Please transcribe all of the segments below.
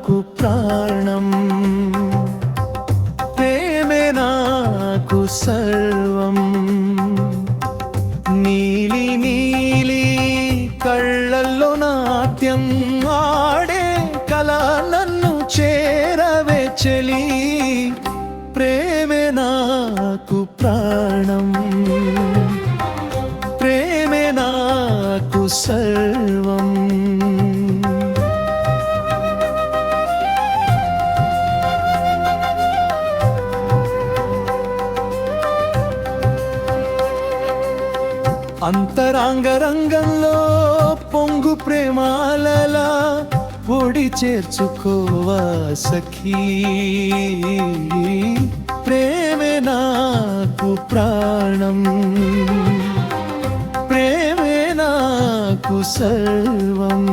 నాకు ప్రాణం. ప్రేమే నాకు సర్వం. నీలి నీలి కళ్ళల్లో నాట్యం ఆడే కల నన్ను చేరవే చెలి. ప్రేమే నాకు ప్రాణం. ప్రేమే నాకు సర్వం. అంతరాంగ రంగంలో పొంగు ప్రేమాలలా ఒడి చేర్చుకోవా సఖీ. ప్రేమే నాకు ప్రాణం. ప్రేమే నాకు సర్వం.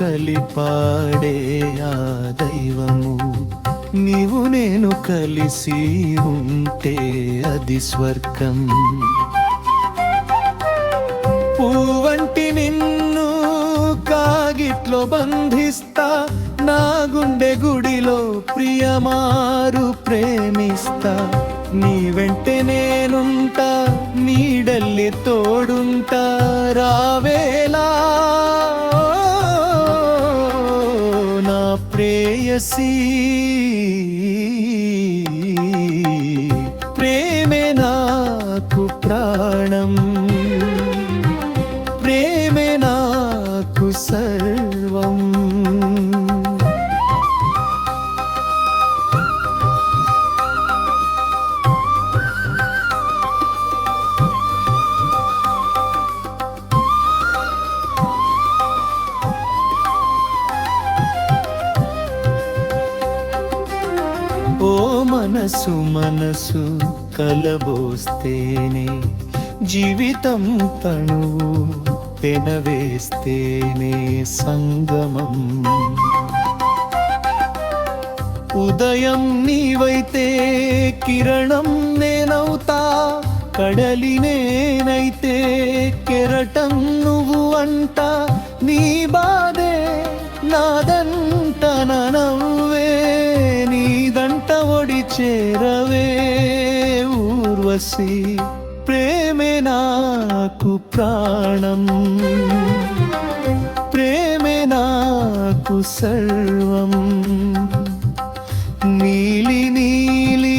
కలిపాడే ఆ దైవము. నీవు నేను కలిసి ఉంటే అది స్వర్గం. పువ్వంటి నిన్ను కాగిట్లో బంధిస్తా నా గుండె గుడిలో ప్రియమారు ప్రేమిస్తా. నీ వెంటే నేనుంటా నీడల్లి తోడుంటా రావే ప్రేయసి. ప్రేమే నాకు ప్రాణం. ప్రేమే నాకు సర్వం. ఓ మనసు మనసు కలబోస్తేనే జీవితం తనువు పెనవేస్తేనే సంగమం. ఉదయం నీవైతే కిరణం నేనవుతా కడలి నేనైతే కెరటం నువ్వు అంట నీ బాధే నాదంట నా చేరవే ఊర్వశి ప్రేమే నాకు ప్రాణం. ప్రేమే నాకు సర్వం. నీలి నీలి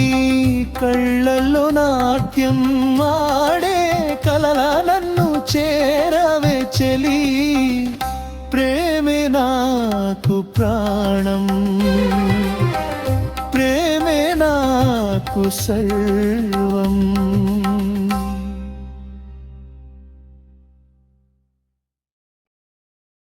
కళ్ళల్లో నాట్యం ఆడే కలల నన్ను చేరవే చెలి. ప్రేమే నాకు ప్రాణం. കുസൽവം